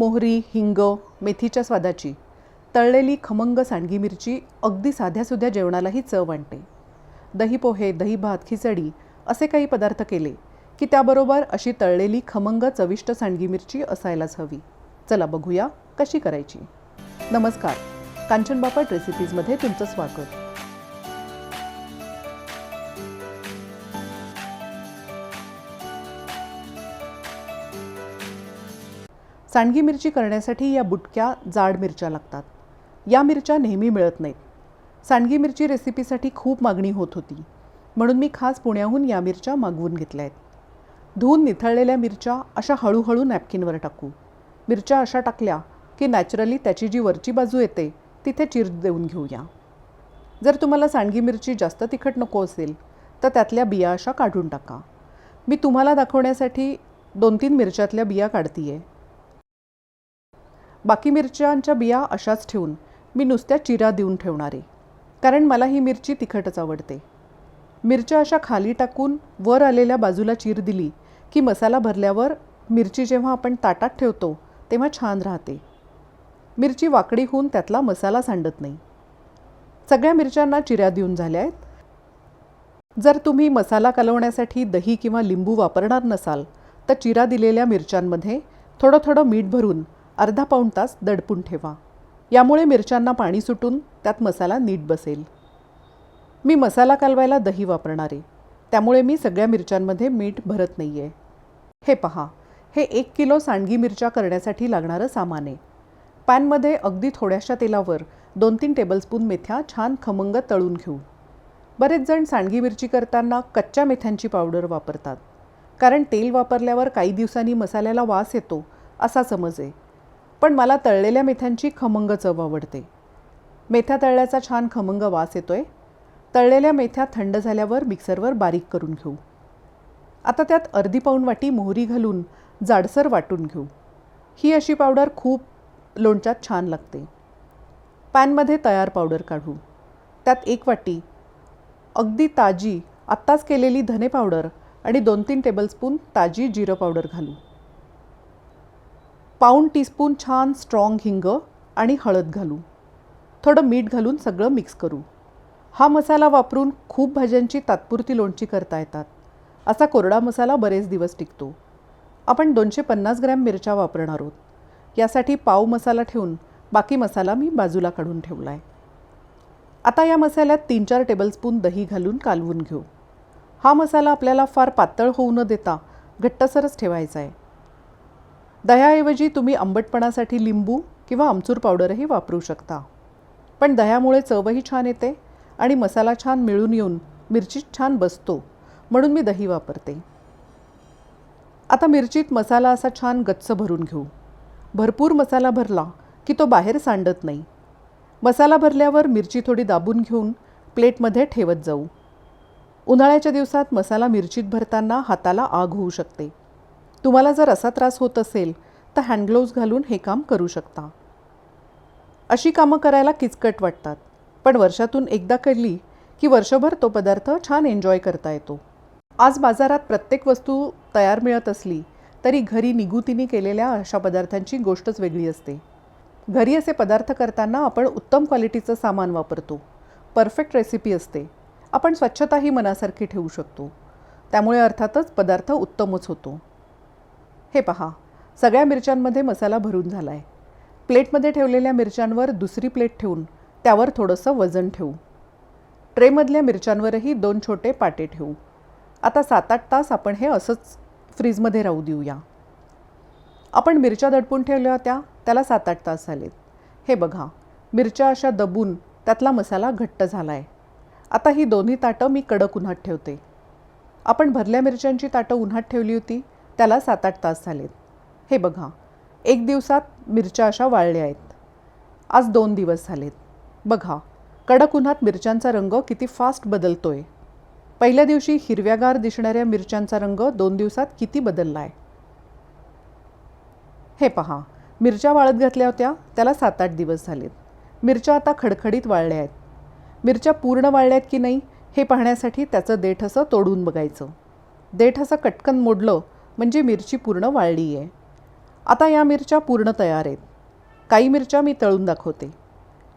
मोहरी हिंग मेथीच्या स्वादाची तळलेली खमंग सांडगी मिरची अगदी साध्यासुध्या जेवणालाही चव आणते. दही पोहे दही भात खिचडी असे काही पदार्थ केले की त्याबरोबर अशी तळलेली खमंग चविष्ट सांडगी मिरची असायलाच हवी. चला बघूया कशी करायची. नमस्कार कांचन बापट रेसिपीजमध्ये तुमचं स्वागत. सांडगी मिरची करण्यासाठी या बुटक्या जाड मिरच्या लागतात. या मिरच्या नेहमी मिळत नाहीत. सांडगी मिरची रेसिपीसाठी खूप मागणी होत होती. म्हणून मी खास पुण्याहून या मिरच्या मागवून घेतल्या आहेत. धुवून निथळलेल्या मिरच्या अशा हळूहळू नॅपकिनवर टाकू. मिरच्या अशा टाकल्या की नॅचरली त्याची जी वरची बाजू येते तिथे चिर देऊन घेऊया. जर तुम्हाला सांडगी मिरची जास्त तिखट नको असेल तर त्यातल्या बिया अशा काढून टाका. मी तुम्हाला दाखवण्यासाठी दोन तीन मिरच्यातल्या बिया काढतीये. बाकी मिरच्यांच्या बिया अशाच ठेवून मी नुसत्या चिरा देऊन ठेवणार. आहे कारण मला ही मिरची तिखटच आवडते. मिरच्या अशा खाली टाकून वर आलेल्या बाजूला चीर दिली की मसाला भरल्यावर मिरची जेव्हा आपण ताटात ठेवतो तेव्हा छान राहते. मिरची वाकडी होऊन त्यातला मसाला सांडत नाही. सगळ्या मिरच्यांना चिऱ्या देऊन झाल्या आहेत. जर तुम्ही मसाला कालवण्यासाठी दही किंवा लिंबू वापरणार नसाल तर चिरा दिलेल्या मिरच्यांमध्ये थोडं थोडं मीठ भरून अर्धा पाऊण तास दडपून ठेवा. यामुळे मिरच्यांना पाणी सुटून त्यात मसाला नीट बसेल. मी मसाला कालवायला दही वापरणार. आहे त्यामुळे मी सगळ्या मिरच्यांमध्ये मीठ भरत नाही आहे हे पहा हे एक किलो सांडगी मिरच्या करण्यासाठी लागणारं सामान आहे. पॅनमध्ये अगदी थोड्याशा तेलावर दोन तीन टेबलस्पून मेथ्या छान खमंग तळून घेऊ. बरेच जण सांडगी मिरची करताना कच्च्या मेथ्यांची पावडर वापरतात. कारण तेल वापरल्यावर काही दिवसांनी मसाल्याला वास येतो असा समज आहे. पण मला तळलेल्या मेथ्यांची खमंग चव आवडते. मेथ्या तळल्याचा छान खमंग वास येतो आहे तळलेल्या मेथ्या थंड झाल्यावर मिक्सरवर बारीक करून घेऊ. आता त्यात अर्धी पाऊण वाटी मोहरी घालून जाडसर वाटून घेऊ. ही अशी पावडर खूप लोणच्यात छान लागते. पॅनमध्ये तयार पावडर काढू. त्यात एक वाटी अगदी ताजी आत्ताच केलेली धने पावडर आणि दोन तीन टेबलस्पून ताजी जिरं पावडर घालू. पाऊण टीस्पून छान स्ट्रॉंग हिंग आणि हळद घालू. थोडं मीठ घालून सगळं मिक्स करू. हा मसाला वापरून खूप भाज्यांची तात्पुरती लोणची करता येतात. असा कोरडा मसाला बरेच दिवस टिकतो. आपण दोनशे पन्नास ग्रॅम मिरच्या वापरणार आहोत. यासाठी पाव मसाला ठेवून बाकी मसाला मी बाजूला काढून ठेवला आहे आता या मसाल्यात तीन चार टेबलस्पून दही घालून कालवून घेऊ. हा मसाला आपल्याला फार पातळ होऊ न देता घट्टसरच ठेवायचा आहे दह्याऐवजी तुम्ही आंबटपणासाठी लिंबू किंवा आमचूर पावडरही वापरू शकता. पण दह्यामुळे चवही छान येते आणि मसाला छान मिळून येऊन मिरचीत छान बसतो म्हणून मी दही वापरते. आता मिरचीत मसाला असा छान गच्च भरून घेऊ. भरपूर मसाला भरला की तो बाहेर सांडत नाही. मसाला भरल्यावर मिरची थोडी दाबून घेऊन प्लेटमध्ये ठेवत जाऊ. उन्हाळ्याच्या दिवसात मसाला मिरचीत भरताना हाताला आग होऊ शकते. तुम्हाला जर असा त्रास होत असेल तर हँडग्लोव्ज घालून हे काम करू शकता. अशी कामं करायला किचकट वाटतात पण वर्षातून एकदा केली की वर्षभर तो पदार्थ छान एन्जॉय करता येतो. आज बाजारात प्रत्येक वस्तू तयार मिळत असली तरी घरी निगुतीने केलेल्या अशा पदार्थांची गोष्टच वेगळी असते. घरी असे पदार्थ करताना आपण उत्तम क्वालिटीचं सामान वापरतो. परफेक्ट रेसिपी असते. आपण स्वच्छताही मनासारखी ठेवू शकतो. त्यामुळे अर्थातच पदार्थ उत्तमच होतो. हे पहा सगळ्या मिरच्यांमध्ये मसाला भरून झाला आहे प्लेटमध्ये ठेवलेल्या मिरच्यांवर दुसरी प्लेट ठेवून त्यावर थोडंसं वजन ठेवू. ट्रेमधल्या मिरच्यांवरही दोन छोटे पाटे ठेवू. आता सात आठ तास आपण हे असंच फ्रीजमध्ये राहू देऊया. आपण मिरच्या दडपून ठेवल्या होत्या त्याला सात आठ तास झालेत. हे बघा मिरच्या अशा दबून त्यातला मसाला घट्ट झाला आहे आता ही दोन्ही ताटं मी कडक उन्हात ठेवते. आपण भरल्या मिरच्यांची ताटं उन्हात ठेवली होती त्याला सात आठ तास झालेत. हे बघा एक दिवसात मिरच्या अशा वाळल्या आहेत. आज दोन दिवस झालेत. बघा कडक उन्हात मिरच्यांचा रंग किती फास्ट बदलतोय. पहिल्या दिवशी हिरव्यागार दिसणाऱ्या मिरच्यांचा रंग दोन दिवसात किती बदलला आहे हे पहा मिरच्या वाळत घातल्या होत्या त्याला सात आठ दिवस झालेत. मिरच्या आता खडखडीत वाळल्या आहेत. मिरच्या पूर्ण वाळल्यात की नाही हे पाहण्यासाठी त्याचं देठ असं तोडून बघायचं. देठ असं कटकन मोडलं म्हणजे मिरची पूर्ण वाळली आहे. आता या मिरच्या पूर्ण तयार आहेत. काही मिरच्या मी तळून दाखवते.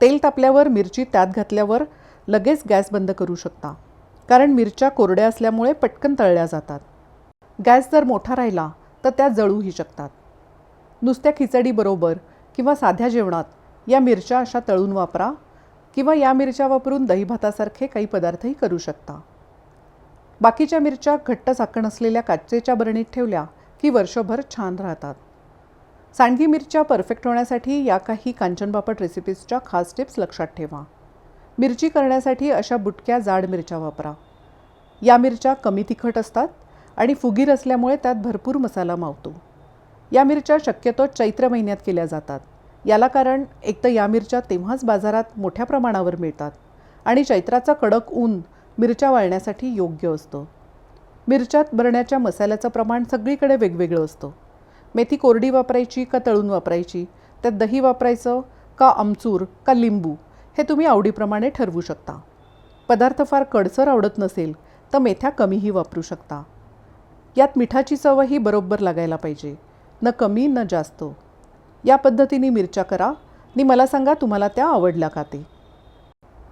तेल तापल्यावर मिरची त्यात घातल्यावर लगेच गॅस बंद करू शकता. कारण मिरच्या कोरड्या असल्यामुळे पटकन तळल्या जातात. गॅस जर मोठा राहिला तर त्या जळूही शकतात. नुसत्या खिचडीबरोबर किंवा साध्या जेवणात या मिरच्या अशा तळून वापरा किंवा या मिरच्या वापरून दहीभातासारखे काही पदार्थही करू शकता. बाकीच्या मिरच्या घट्ट झाकण असलेल्या काचेच्या बरणीत ठेवल्या की वर्षभर छान राहतात. सांडगी मिरच्या परफेक्ट होण्यासाठी या काही कांचन बापट रेसिपीजच्या खास टिप्स लक्षात ठेवा. मिरची करण्यासाठी अशा बुटक्या जाड मिरच्या वापरा. या मिरच्या कमी तिखट असतात आणि फुगीर असल्यामुळे त्यात भरपूर मसाला मावतो. या मिरच्या शक्यतो चैत्र महिन्यात केल्या जातात. याला कारण एक तर या मिरच्या तेव्हाच बाजारात मोठ्या प्रमाणावर मिळतात आणि चैत्राचा कडक ऊन मिरच्या वाळण्यासाठी योग्य असतो. मिरच्यात भरण्याच्या मसाल्याचं प्रमाण सगळीकडे वेगवेगळं असतं. मेथी कोरडी वापरायची का तळून वापरायची? त्यात दही वापरायचं का आमचूर का लिंबू? हे तुम्ही आवडीप्रमाणे ठरवू शकता. पदार्थ फार कडसर आवडत नसेल तर मेथ्या कमीही वापरू शकता. यात मिठाची चवही बरोबर लागायला पाहिजे. न कमी न जास्त. या पद्धतीने मिरच्या करा. आणि मला सांगा तुम्हाला त्या आवडल्या का ते?